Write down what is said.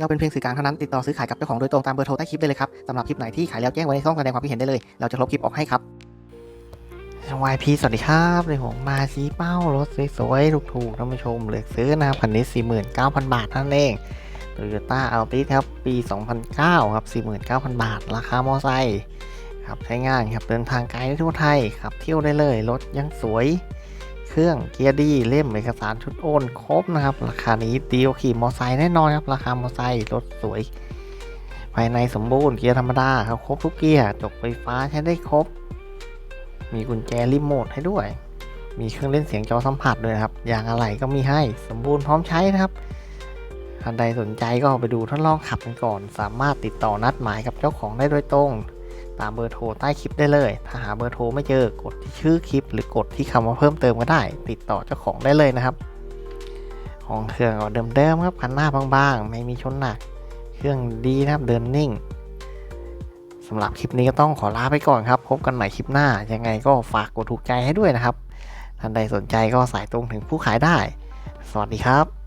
เราเป็นเพียงสื่อกลางเท่านั้นติดต่อซื้อขายกับเจ้าของโดยตรงตามเบอร์โทรใต้คลิปได้เลยครับสำหรับคลิปไหนที่ขายแล้วแจ้งไว้ในช่องแสดงความคิดเห็นได้เลย เราจะลบคลิปออกให้ครับ YP สวัสดีครับเลยผมมาชี้เป้ารถสวยๆถูกๆท่านผู้ชมเลือกซื้อนะครับคันนี้ 49,000 บาทเท่านั่นเอง Toyota Altis ครับปี 2009 ครับ 49,000 บาท ราคามอไซค์ครับใช้ง่ายครับเดินทางไกลทั่วไทยครับเที่ยวได้เลยรถยังสวย เครื่องเกียร์ดีเล่มเอกสารชุดโอนครบนะครับ ราคานี้ดีกว่าขี่มอไซค์แน่นอนครับ ราคามอไซค์รถสวย ภายในสมบูรณ์เกียร์ธรรมดาครับครบทุกเกียร์จกไฟฟ้าใช้ได้ครบ มีกุญแจรีโมทให้ด้วย มีเครื่องเล่นเสียงจอสัมผัสด้วยครับอย่างอะไรก็มีให้สมบูรณ์พร้อมใช้นะครับท่านใดสนใจก็ไปดูทดลองขับกันก่อน สามารถติดต่อนัดหมายกับเจ้าของได้โดยตรง ตามเบอร์โทรใต้คลิปได้เลย ถ้าหาเบอร์โทรไม่เจอกดที่ชื่อคลิป หรือกดที่คำว่าเพิ่มเติมก็ได้ ติดต่อเจ้าของได้เลยนะครับ ของเครื่องก็เดิมๆครับคันหน้าบางๆ ไม่มีชนหนัก เครื่องดีนะครับเดินนิ่งสำหรับคลิปนี้ก็ต้องขอลาไปก่อนครับ พบกันใหม่คลิปหน้า ยังไงก็ฝากกดถูกใจให้ด้วยนะครับท่านใดสนใจก็สายตรงถึงผู้ขายได้ สวัสดีครับ